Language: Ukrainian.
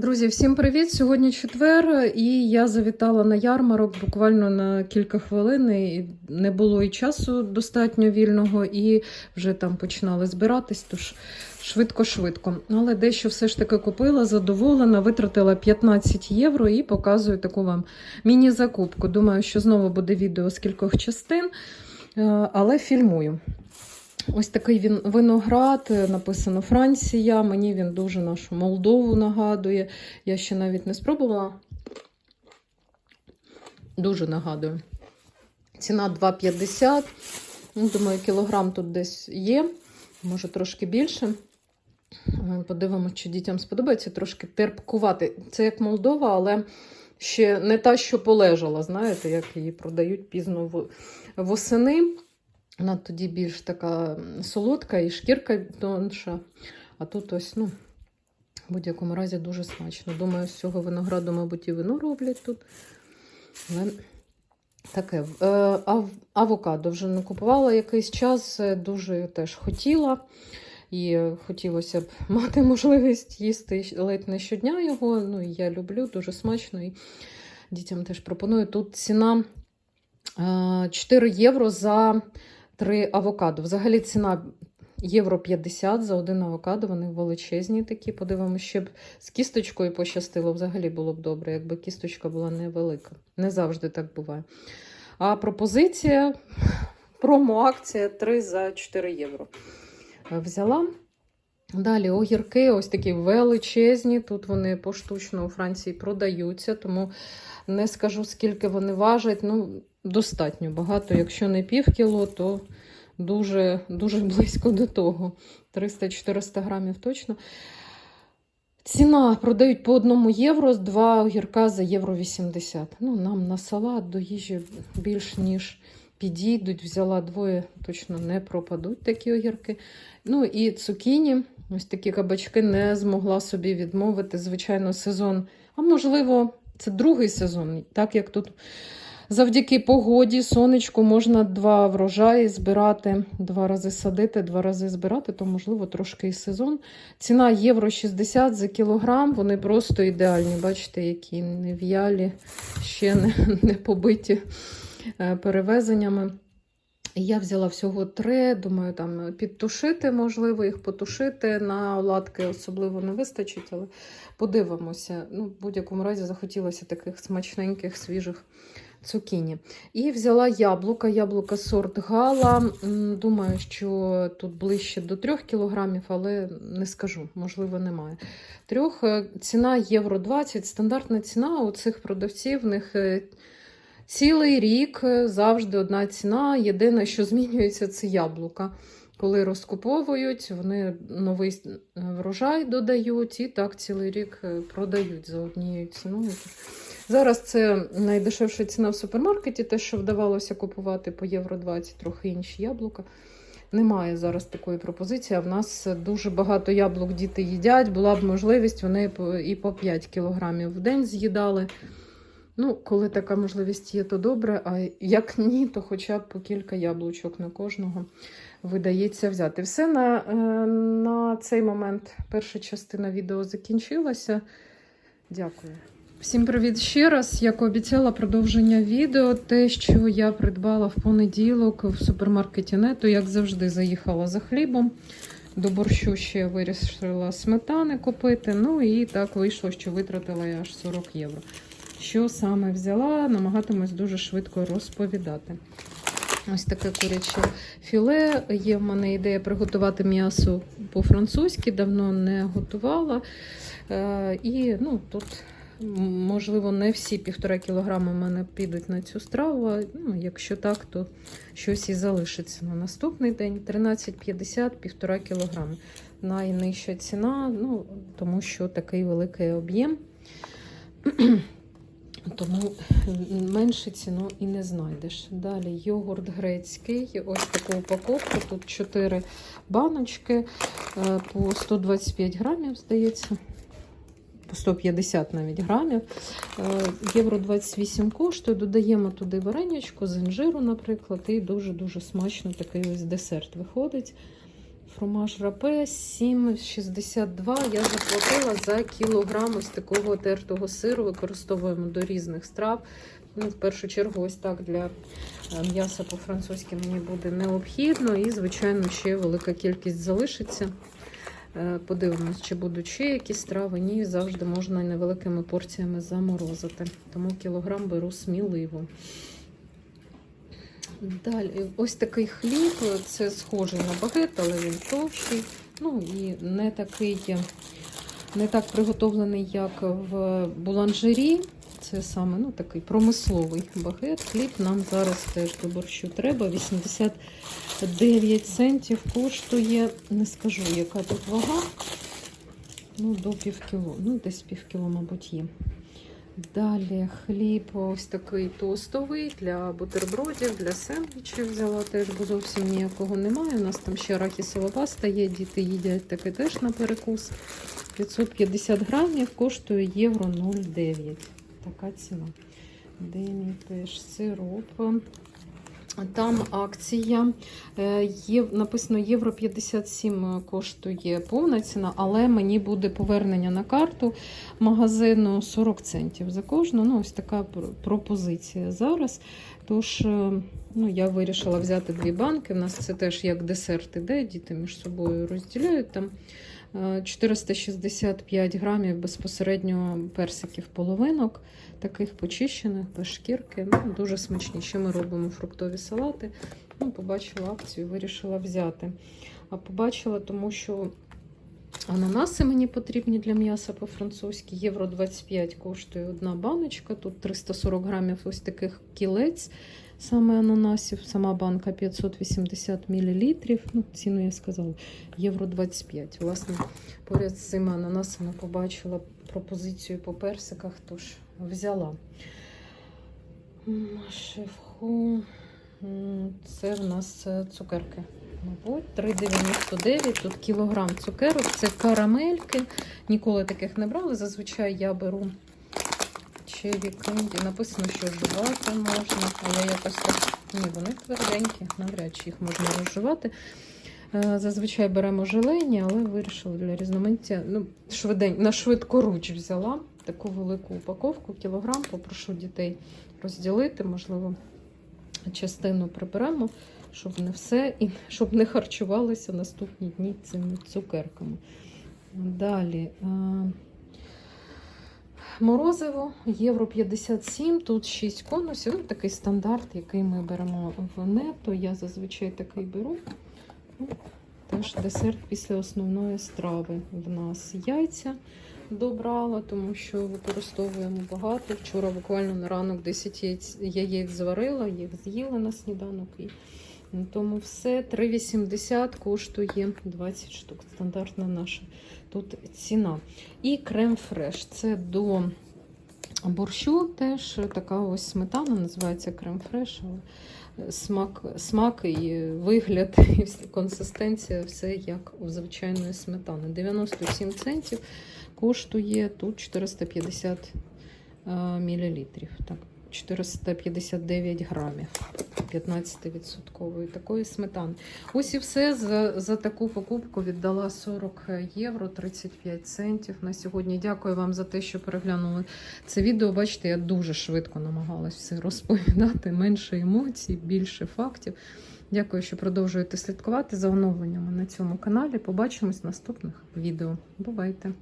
Друзі, всім привіт! Сьогодні четвер, і я завітала на ярмарок буквально на кілька хвилин. І не було і часу достатньо вільного, і вже там починали збиратись, тож швидко-швидко. Але дещо все ж таки купила, задоволена, витратила 15 євро і показую таку вам міні-закупку. Думаю, що знову буде відео з кількох частин, е, але фільмую. Ось такий він виноград, е, написано Франція. Мені він дуже нашу Молдову нагадує. Я ще навіть не спробувала. Дуже нагадую. Ціна 2,50. Ну, Думаю, кілограм тут десь є, може трошки більше. Е, Подивимося, чи дітям сподобається трошки терпкувати. Це як Молдова, але ще не та, що полежала, знаєте, як її продають пізно восени. Вона тоді більш така солодка і шкірка тонша. А тут ось, ну, в будь-якому разі дуже смачно. Думаю, з цього винограду, мабуть, і вино роблять тут. Але таке. Е, ав- авокадо вже не купувала якийсь час, е, дуже теж хотіла. І е, хотілося б мати можливість їсти ледь не щодня його. Ну, я люблю, дуже смачно. І дітям теж пропоную. Тут ціна е, 4 євро за три авокадо. Взагалі ціна євро 50 за один авокадо. Вони величезні такі. Подивимося, ще б з кісточкою пощастило. Взагалі було б добре, якби кісточка була невелика. Не завжди так буває. А пропозиція, промо-акція 3 за 4 євро. Взяла. Далі огірки, ось такі величезні. Тут вони поштучно у Франції продаються, тому не скажу, скільки вони важать. Ну, достатньо багато. Якщо не пів кіло, то дуже, дуже близько до того. 300-400 грамів точно. Ціна продають по 1 євро, два огірка за євро 80. Ну, нам на салат до їжі більш ніж підійдуть. Взяла двоє, точно не пропадуть такі огірки. Ну і цукіні, ось такі кабачки не змогла собі відмовити. Звичайно, сезон. А можливо, це другий сезон, так як тут завдяки погоді, сонечку можна два врожаї збирати, два рази садити, два рази збирати, то, можливо, трошки і сезон. Ціна євро 60 за кілограм. Вони просто ідеальні. Бачите, які не в'ялі, ще не, не побиті е, перевезеннями. Я взяла всього три, думаю, там підтушити, можливо, їх потушити. На оладки особливо не вистачить, але подивимося. Ну, в будь-якому разі захотілося таких смачненьких, свіжих цукіні. І взяла яблука, яблука сорт Гала. Думаю, що тут ближче до 3 кілограмів, але не скажу, можливо, немає. Трьох е, ціна євро 20, стандартна ціна у цих продавців. В них е, Цілий рік е, завжди одна ціна. Єдине, що змінюється, це яблука. Коли розкуповують, вони новий врожай додають і так цілий рік продають за однією ціною. Зараз це найдешевша ціна в супермаркеті, те, що вдавалося купувати по євро 20, трохи інші яблука. Немає зараз такої пропозиції. А в нас дуже багато яблук діти їдять. Була б можливість, вони і по 5 кілограмів в день з'їдали. Ну, коли така можливість є, то добре. А як ні, то хоча б по кілька яблучок на кожного видається взяти. Все на, е, на цей момент перша частина відео закінчилася. Дякую. Всім привіт ще раз. Як обіцяла продовження відео, те, що я придбала в понеділок в супермаркеті Нето, як завжди, заїхала за хлібом. До борщу ще вирішила сметани купити. Ну і так вийшло, що витратила я аж 40 євро. Що саме взяла, намагатимусь дуже швидко розповідати. Ось таке куряче філе. Є в мене ідея приготувати м'ясо по-французьки, давно не готувала. Е, і ну, тут, можливо, не всі півтора кілограми в мене підуть на цю страву. Ну, якщо так, то щось і залишиться на наступний день. 13,50 півтора кілограми. Найнижча ціна, ну, тому що такий великий об'єм. Тому менше ціну і не знайдеш. Далі йогурт грецький. Ось таку упаковку. Тут 4 баночки е, по 125 грамів, здається. По 150 навіть грамів. Е, Євро 28 коштує. Додаємо туди варенячку з інжиру, наприклад, і дуже-дуже смачно такий ось десерт виходить. Фромаж рапе 7,62. Я заплатила за кілограм ось такого тертого сиру. Використовуємо до різних страв. Ну, в першу чергу, ось так для е, м'яса по-французьки мені буде необхідно. І, звичайно, ще велика кількість залишиться. Е, Подивимось, чи будуть ще якісь страви. Ні, завжди можна невеликими порціями заморозити. Тому кілограм беру сміливо. Далі, ось такий хліб, це схожий на багет, але він товщий. Ну і не такий, не так приготовлений, як в буланжері. Це саме ну, такий промисловий багет. Хліб нам зараз теж до борщу треба. 89 центів коштує, не скажу, яка тут вага. Ну, до пів кіло. Ну, десь пів кіло, мабуть, є. Далі хліб ось такий тостовий для бутербродів, для сендвічів взяла теж, бо зовсім ніякого немає. У нас там ще арахісова паста є, діти їдять таке теж на перекус. 550 грамів коштує євро 0,9. Така ціна. Демі теж сироп. Там акція. Е, Є, написано Євро 57 коштує повна ціна, але мені буде повернення на карту магазину 40 центів за кожну. Ну, ось така пропозиція зараз. Тож, е, ну, я вирішила взяти дві банки. У нас це теж як десерт іде, діти між собою розділяють там. Е, 465 грамів безпосередньо персиків половинок, таких почищених, без шкірки. Ну, дуже смачні. Ще ми робимо фруктові салати. Ну, побачила акцію, вирішила взяти. А побачила, тому що ананаси мені потрібні для м'яса по-французьки. Євро 25 коштує одна баночка. Тут 340 грамів ось таких кілець. Саме ананасів, сама банка 580 мл. Ну, ціну я сказала, євро 25. Власне, поряд з цими ананасами побачила пропозицію по персиках, тож взяла. Шефху. Це в нас е, цукерки. Мабуть, 3,99. Тут кілограм цукерок. Це карамельки. Ніколи таких не брала. Зазвичай я беру ще вікенді. Написано, що вживати можна, але якось так. Ні, вони тверденькі, навряд чи їх можна розживати. Е, Зазвичай беремо желені, але вирішила для різноманіття. Ну, швидень, на швидкоруч взяла таку велику упаковку, кілограм. Попрошу дітей розділити, можливо, частину приберемо, щоб не все і щоб не харчувалися наступні дні цими цукерками. Далі. Морозиво, євро 57, тут 6 конусів. Ну, такий стандарт, який ми беремо в нето. Я зазвичай такий беру. Ну, Теж десерт після основної страви в нас яйця добрала, тому що використовуємо багато. Вчора буквально на ранок 10 яєць, яєць зварила, їх з'їла на сніданок. І ну, тому все 3,80 коштує 20 штук. Стандартна наша тут ціна. І крем фреш. Це до борщу теж така ось сметана, називається крем фреш. Смак, смак і вигляд, і консистенція, все як у звичайної сметани. 97 центів коштує тут 450 мл. Так, 459 грамів 15% такої сметани. Ось і все. За, за таку покупку віддала 40 євро 35 центів на сьогодні. Дякую вам за те, що переглянули це відео. Бачите, я дуже швидко намагалась все розповідати, менше емоцій, більше фактів. Дякую, що продовжуєте слідкувати за оновленнями на цьому каналі. Побачимось в наступних відео. Бувайте!